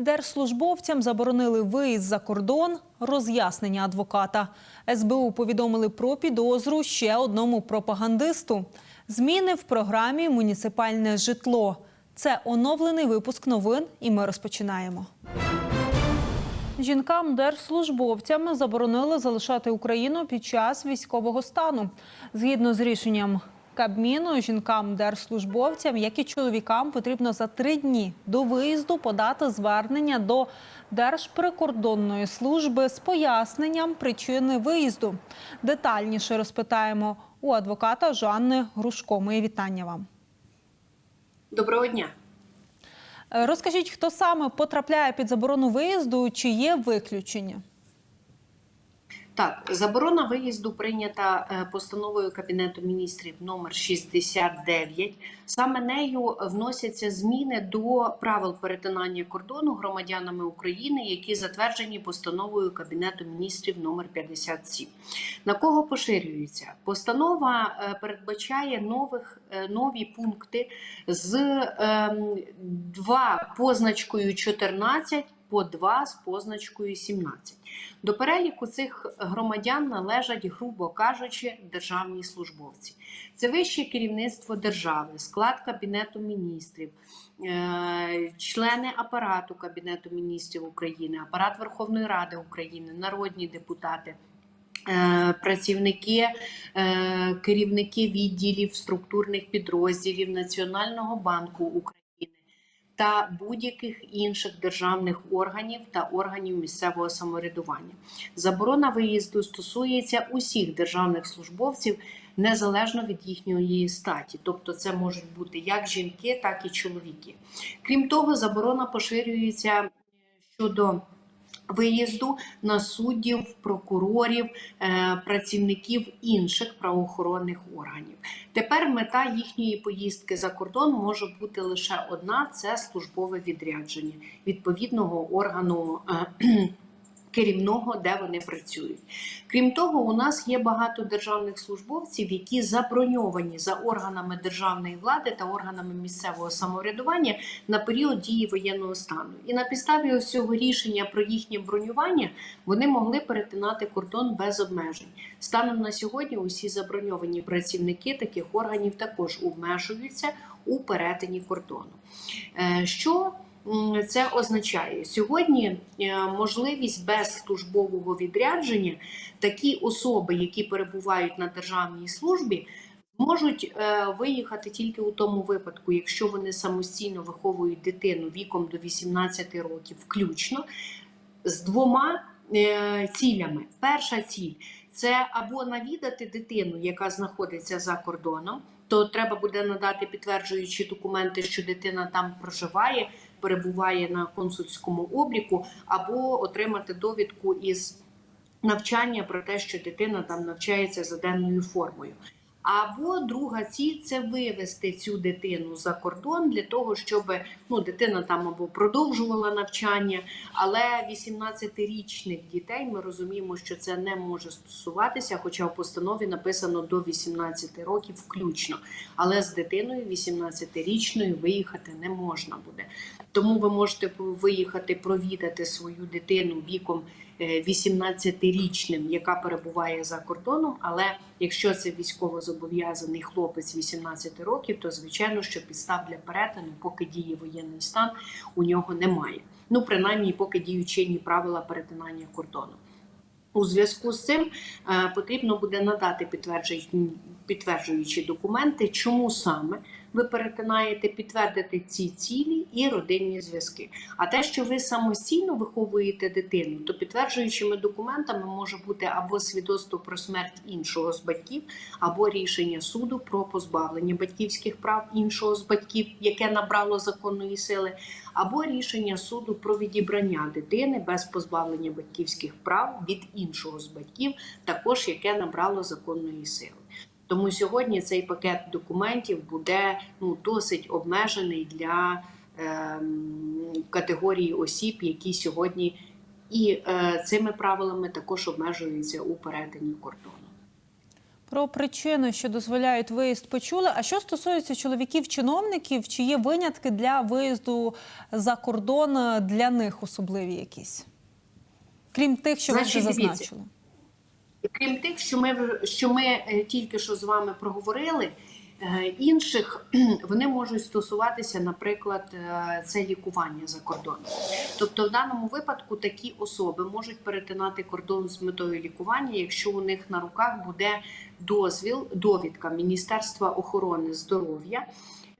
Держслужбовцям заборонили виїзд за кордон, роз'яснення адвоката. СБУ повідомили про підозру ще одному пропагандисту. Зміни в програмі Муніципальне житло. Це оновлений випуск новин, і ми розпочинаємо. Жінкам держслужбовцям заборонили залишати Україну під час військового стану. Згідно з рішенням Кабміну, жінкам держслужбовцям, як і чоловікам, потрібно за три дні до виїзду подати звернення до Держприкордонної служби з поясненням причини виїзду. Детальніше розпитаємо у адвоката Жанни Грушко. Моє вітання вам. Доброго дня. Розкажіть, хто саме потрапляє під заборону виїзду, чи є виключення? Так, заборона виїзду прийнята е, постановою Кабінету міністрів номер 69. Саме нею вносяться зміни до правил перетинання кордону громадянами України, які затверджені постановою Кабінету міністрів номер 57. На кого поширюється? Постанова е, передбачає нових, е, нові пункти з ем, 2 позначкою 14 по 2 з позначкою 17. До переліку цих громадян належать, грубо кажучи, державні службовці. Це вище керівництво держави, склад Кабінету міністрів, е, члени апарату Кабінету міністрів України, апарат Верховної Ради України, народні депутати. е, Працівники, е, керівники відділів структурних підрозділів Національного банку України та будь-яких інших державних органів та органів місцевого самоврядування. Заборона виїзду стосується усіх державних службовців незалежно від їхньої статі, тобто це можуть бути як жінки, так і чоловіки. Крім того, заборона поширюється щодо. Виїзду на суддів, прокурорів, е, працівників інших правоохоронних органів. Тепер мета їхньої поїздки за кордон може бути лише одна: це службове відрядження відповідного органу. Керівного, де вони працюють. Крім того, у нас є багато державних службовців, які заброньовані за органами державної влади та органами місцевого самоврядування на період дії воєнного стану. І на підставі ось цього рішення про їхнє бронювання вони могли перетинати кордон без обмежень. Станом на сьогодні усі заброньовані працівники таких органів також обмежуються у перетині кордону. Е, Що це означає сьогодні е, можливість без службового відрядження такі особи, які перебувають на державній службі. Можуть е, виїхати тільки у тому випадку, якщо вони самостійно виховують дитину віком до 18 років, включно з двома е, цілями. Перша ціль це або навідати дитину, яка знаходиться за кордоном, то треба буде надати підтверджуючі документи, що дитина там проживає, перебуває на консульському обліку, або отримати довідку із навчання про те, що дитина там навчається за денною формою. Або друга ціль це вивести цю дитину за кордон для того, щоб ну, дитина там або продовжувала навчання, але 18-річних дітей ми розуміємо, що це не може стосуватися, хоча в постанові написано до 18 років включно. Але з дитиною 18-річною виїхати не можна буде. Тому ви можете виїхати провідати свою дитину віком 18-річним, яка перебуває за кордоном. Але якщо це військовозобов'язаний хлопець 18 років, то звичайно, що підстав для перетину, поки діє воєнний стан, у нього немає. Ну, принаймні, поки діють чинні правила перетинання кордону. У зв'язку з цим е, потрібно буде надати підтверджуючі документи, чому саме ви перетинаєте, підтвердити ці цілі і родинні зв'язки. А те, що ви самостійно виховуєте дитину, то підтверджуючими документами може бути або свідоцтво про смерть іншого з батьків, або рішення суду про позбавлення батьківських прав іншого з батьків, яке набрало законної сили, або рішення суду про відібрання дитини без позбавлення батьківських прав від іншого з батьків, також яке набрало законної сили. Тому сьогодні цей пакет документів буде ну, досить обмежений для ем, категорії осіб, які сьогодні і е, цими правилами також обмежуються у перетині кордону. Про причини, що дозволяють виїзд, почули. А що стосується чоловіків-чиновників, чи є винятки для виїзду за кордон для них особливі якісь? Крім тих, що ви вже зазначили. Крім тих, що ми що ми е, тільки що з вами проговорили, е, інших вони можуть стосуватися, наприклад, е, це лікування за кордоном. Тобто, в даному випадку такі особи можуть перетинати кордон з метою лікування, якщо у них на руках буде дозвіл, довідка Міністерства охорони здоров'я.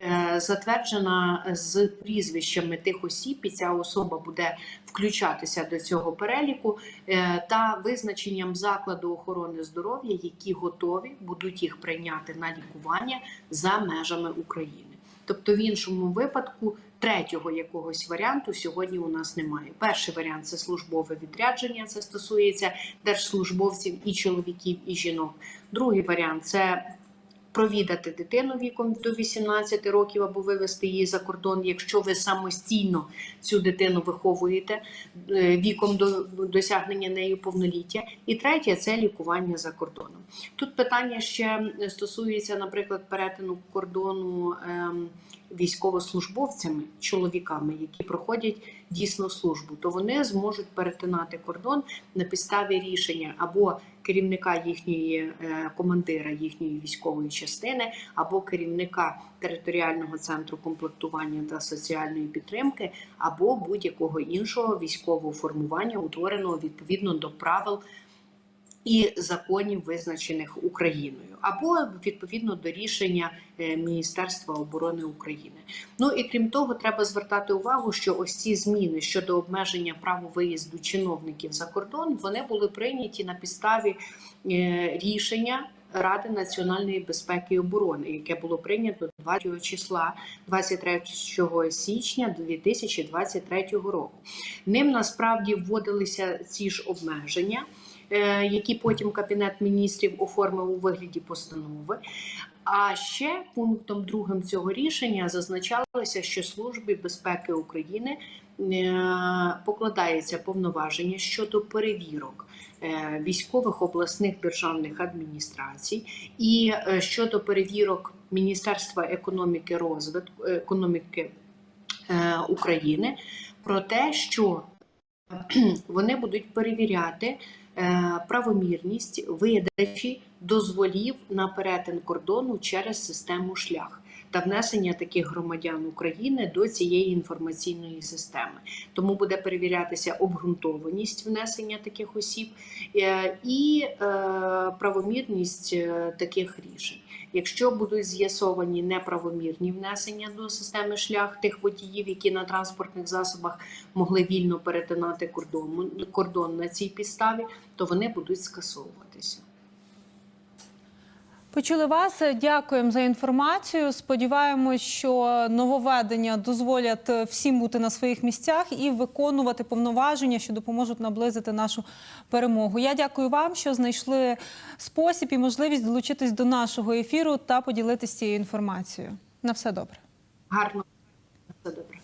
Е, Затверджена з прізвищами тих осіб, і ця особа буде включатися до цього переліку е, та визначенням закладу охорони здоров'я, які готові будуть їх прийняти на лікування за межами України. Тобто, в іншому випадку третього якогось варіанту сьогодні у нас немає. Перший варіант це службове відрядження. Це стосується держслужбовців і чоловіків, і жінок. Другий варіант це провідати дитину віком до 18 років або вивезти її за кордон, якщо ви самостійно цю дитину виховуєте е, віком до досягнення нею повноліття. І третє це лікування за кордоном. Тут питання ще стосується, наприклад, перетину кордону. ем, Військовослужбовцями, чоловіками, які проходять дійсно службу, то вони зможуть перетинати кордон на підставі рішення або керівника їхньої е, командира їхньої військової частини, або керівника територіального центру комплектування та соціальної підтримки, або будь-якого іншого військового формування, утвореного відповідно до правил і законів, визначених Україною, або відповідно до рішення е, Міністерства оборони України. Ну і крім того, треба звертати увагу, що ось ці зміни щодо обмеження права виїзду чиновників за кордон вони були прийняті на підставі е, рішення. Ради національної безпеки і оборони, яке було прийнято 20 числа 23 січня 2023 року. Ним насправді вводилися ці ж обмеження, які потім Кабінет міністрів оформив у вигляді постанови. А ще пунктом другим цього рішення зазначалося, що Службі безпеки України е, покладається повноваження щодо перевірок е, військових обласних державних адміністрацій і е, щодо перевірок Міністерства економіки розвитку економіки е, України про те, що вони будуть перевіряти е, правомірність видачі дозволів на перетин кордону через систему шлях та внесення таких громадян України до цієї інформаційної системи. Тому буде перевірятися обґрунтованість внесення таких осіб е, і е, правомірність таких рішень. Якщо будуть з'ясовані неправомірні внесення до системи шлях тих водіїв, які на транспортних засобах могли вільно перетинати кордон, кордон на цій підставі, то вони будуть скасовуватися. Почули вас. Дякуємо за інформацію. Сподіваємось, що нововведення дозволять всім бути на своїх місцях і виконувати повноваження, що допоможуть наблизити нашу перемогу. Я дякую вам, що знайшли спосіб і можливість долучитись до нашого ефіру та поділитися цією інформацією. На все добре. Гарно все добре.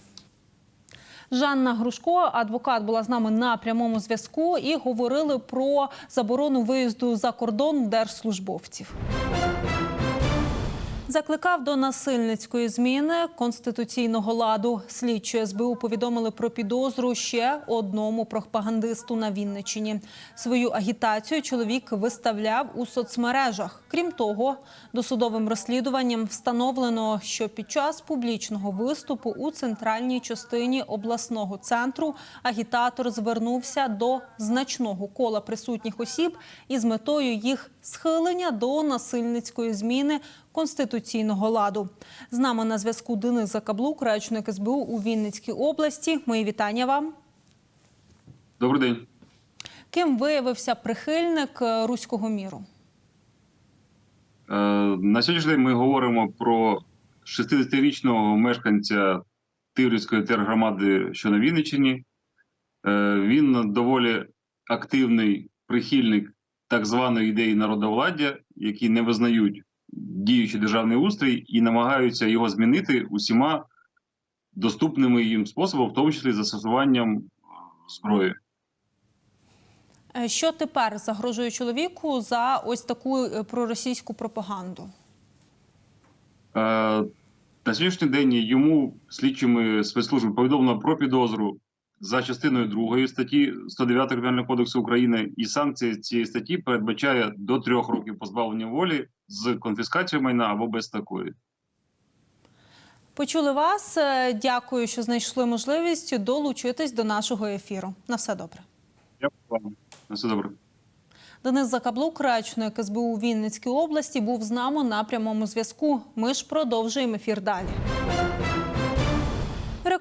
Жанна Грушко, адвокат, була з нами на прямому зв'язку і говорили про заборону виїзду за кордон держслужбовців. Закликав до насильницької зміни конституційного ладу. Слідчі СБУ повідомили про підозру ще одному пропагандисту на Вінниччині. Свою агітацію чоловік виставляв у соцмережах. Крім того, досудовим розслідуванням встановлено, що під час публічного виступу у центральній частині обласного центру агітатор звернувся до значного кола присутніх осіб із метою їх схилення до насильницької зміни конституційного ладу. З нами на зв'язку Денис Закаблук, речник СБУ у Вінницькій області. Мої вітання вам. Добрий день. Ким виявився прихильник е, руського міру? Е, На сьогоднішній день ми говоримо про 60-річного мешканця Тиврівської тергромади, що на Вінниччині. Е, Він доволі активний прихильник так званої ідеї народовладдя, які не визнають діючий державний устрій і намагаються його змінити усіма доступними їм способами, в тому числі застосуванням е, зброї. Е, Що тепер загрожує чоловіку за ось таку е, проросійську пропаганду? Е, На сьогоднішній день йому слідчими спецслужби повідомлено про підозру за частиною 2 статті 109 Кримінального кодексу України, і санкція цієї статті передбачає до трьох років позбавлення волі з конфіскацією майна або без такої. Почули вас. Е, Дякую, що знайшли можливість долучитись до нашого ефіру. На все добре. Дякую вам. На все добре. Денис Закаблук, речник СБУ Вінницькій області, був з нами на прямому зв'язку. Ми ж продовжуємо ефір далі.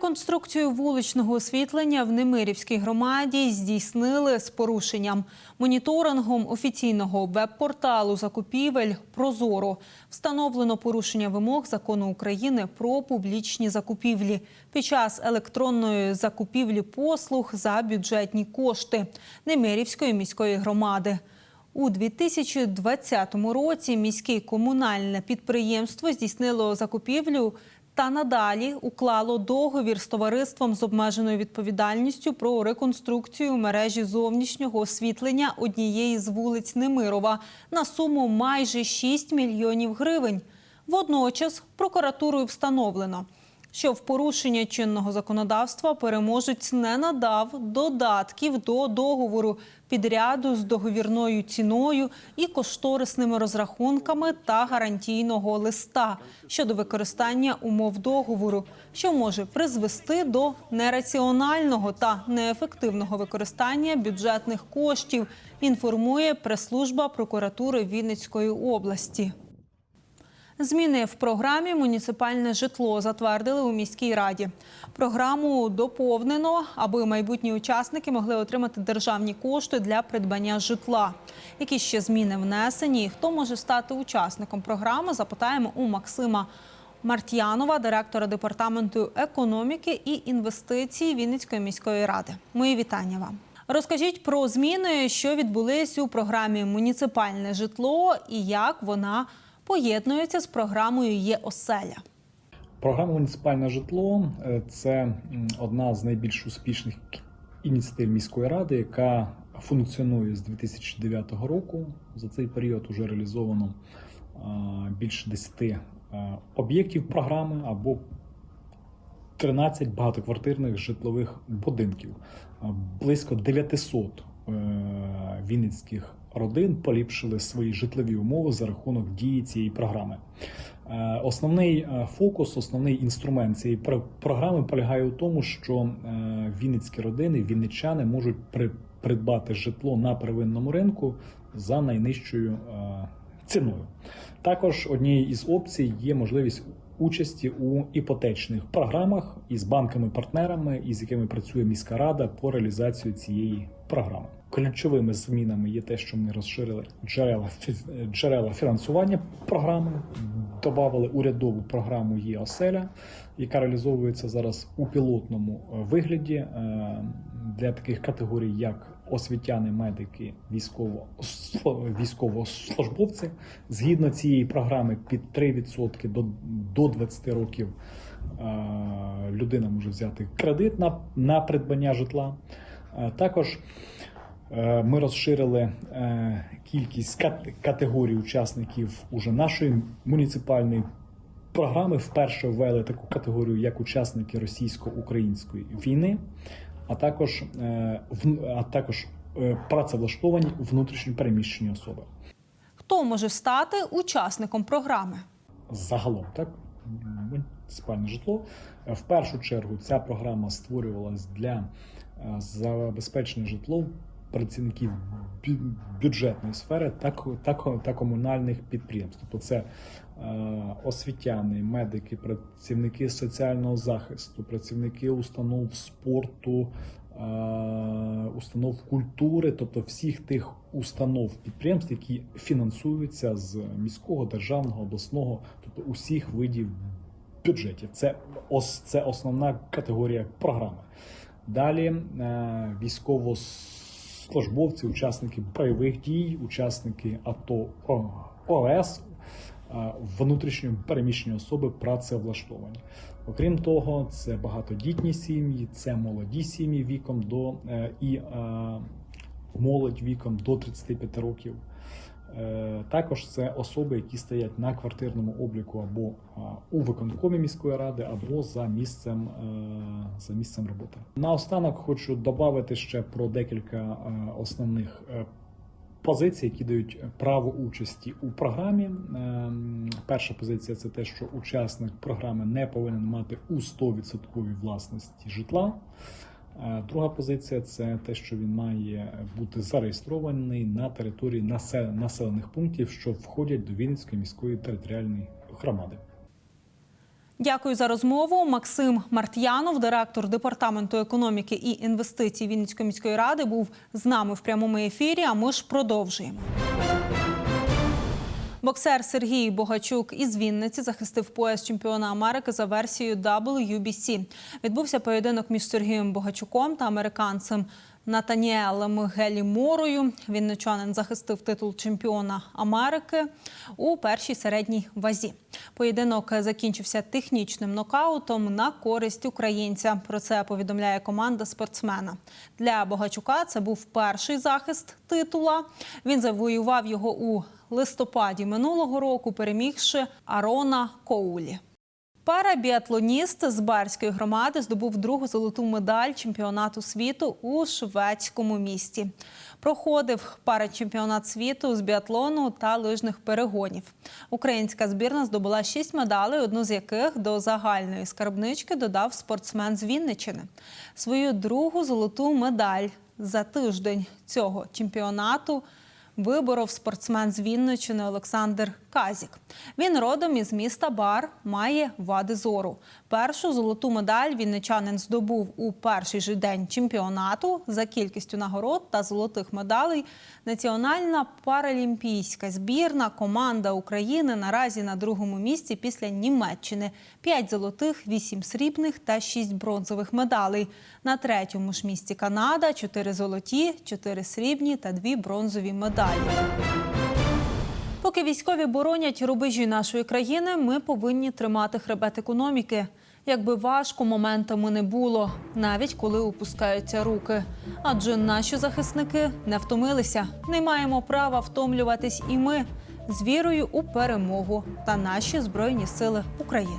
Реконструкцію вуличного освітлення в Немирівській громаді здійснили з порушенням моніторингом офіційного веб-порталу закупівель Прозоро встановлено порушення вимог закону України про публічні закупівлі під час електронної закупівлі послуг за бюджетні кошти Немирівської міської громади. У 2020 році міське комунальне підприємство здійснило закупівлю та надалі уклало договір з товариством з обмеженою відповідальністю про реконструкцію мережі зовнішнього освітлення однієї з вулиць Немирова на суму майже 6 мільйонів гривень. Водночас прокуратурою встановлено, що в порушення чинного законодавства переможець не надав додатків до договору підряду з договірною ціною і кошторисними розрахунками та гарантійного листа щодо використання умов договору, що може призвести до нераціонального та неефективного використання бюджетних коштів. Інформує прес-служба прокуратури Вінницької області. Зміни в програмі Муніципальне житло затвердили у міській раді. Програму доповнено, аби майбутні учасники могли отримати державні кошти для придбання житла. Які ще зміни внесені? Хто може стати учасником програми? Запитаємо у Максима Мартьянова, директора департаменту економіки і інвестицій Вінницької міської ради. Мої вітання вам. Розкажіть про зміни, що відбулись у програмі Муніципальне житло і як вона поєднується з програмою Є оселя. Програма муніципальне житло е, це одна з найбільш успішних ініціатив міської ради, яка функціонує з 2009 року. За цей період вже реалізовано більше 10 об'єктів програми або 13 багатоквартирних житлових будинків. Близько 900 е, вінницьких родин поліпшили свої житлові умови за рахунок дії цієї програми. Е, Основний е, фокус, основний інструмент цієї про- програми полягає у тому, що е, вінницькі родини, вінничани можуть при- придбати житло на первинному ринку за найнижчою ціною. Також однією із опцій є можливість участі у іпотечних програмах із банками-партнерами, із якими працює міська рада по реалізації цієї програми. Ключовими змінами є те, що ми розширили джерела джерела фінансування програми, додали урядову програму є оселя, яка реалізовується зараз у пілотному е, вигляді е, для таких категорій, як освітяни, медики, військово військовослужбовці. Згідно цієї програми, під 3% до, до 20 років е, людина може взяти кредит на, на придбання житла. Також ми розширили е, кількість категорій учасників уже нашої муніципальної програми. Вперше ввели таку категорію як учасники російсько-української війни, а також, е, а також е, працевлаштовані внутрішньо переміщені особи. Хто може стати учасником програми? загалом, так муніципальне житло. Е, В першу чергу ця програма створювалась для е, забезпечення житлом працівників бюджетної сфери та, та, та комунальних підприємств. Тобто це е, освітяни, медики, працівники соціального захисту, працівники установ спорту, е, установ культури, тобто всіх тих установ підприємств, які фінансуються з міського, державного, обласного, тобто усіх видів бюджетів. Це, ос, це основна категорія програми. Далі е, військовослужбовці, учасники бойових дій, учасники АТО ОС, внутрішньо переміщені особи працевлаштовані. Окрім того, це багатодітні сім'ї, це молоді сім'ї віком до е, і е, молодь віком до 35 років. Е, Також це особи, які стоять на квартирному обліку або у виконкомі міської ради, або за місцем, е, за місцем роботи. Наостанок хочу додати ще про декілька е, основних позицій, які дають право участі у програмі. Ем, Перша позиція це те, що учасник програми не повинен мати у 100% власності житла. Друга позиція це те, що він має бути зареєстрований на території населених пунктів, що входять до Вінницької міської територіальної громади. Дякую за розмову. Максим Мартьянов, директор департаменту економіки і інвестицій Вінницької міської ради, був з нами в прямому ефірі. А ми ж продовжуємо. Боксер Сергій Богачук із Вінниці захистив пояс чемпіона Америки за версією WBC. Відбувся поєдинок між Сергієм Богачуком та американцем Натаніелем Геліморою. Вінничанин захистив титул чемпіона Америки у першій середній вазі. Поєдинок закінчився технічним нокаутом на користь українця. Про це повідомляє команда спортсмена. Для Богачука це був перший захист титула. Він завоював його у листопаді минулого року, перемігши Арона Коулі. Парабіатлоніст з Барської громади здобув другу золоту медаль чемпіонату світу у шведському місті. Проходив парачемпіонат світу з біатлону та лижних перегонів. Українська збірна здобула шість медалей, одну з яких до загальної скарбнички додав спортсмен з Вінничини. Свою другу золоту медаль за тиждень цього чемпіонату виборов спортсмен з Вінничини Олександр Казік. Він родом із міста Бар, має вади зору. Першу золоту медаль вінничанин здобув у перший же день чемпіонату за кількістю нагород та золотих медалей. Національна паралімпійська збірна команда України наразі на другому місці після Німеччини. П'ять золотих, вісім срібних та шість бронзових медалей. На третьому ж місці Канада, чотири золоті, чотири срібні та дві бронзові медалі. Поки військові боронять рубежі нашої країни, ми повинні тримати хребет економіки. Якби важко моментами не було, навіть коли опускаються руки. Адже наші захисники не втомилися, не маємо права втомлюватись і ми з вірою у перемогу та наші збройні сили України.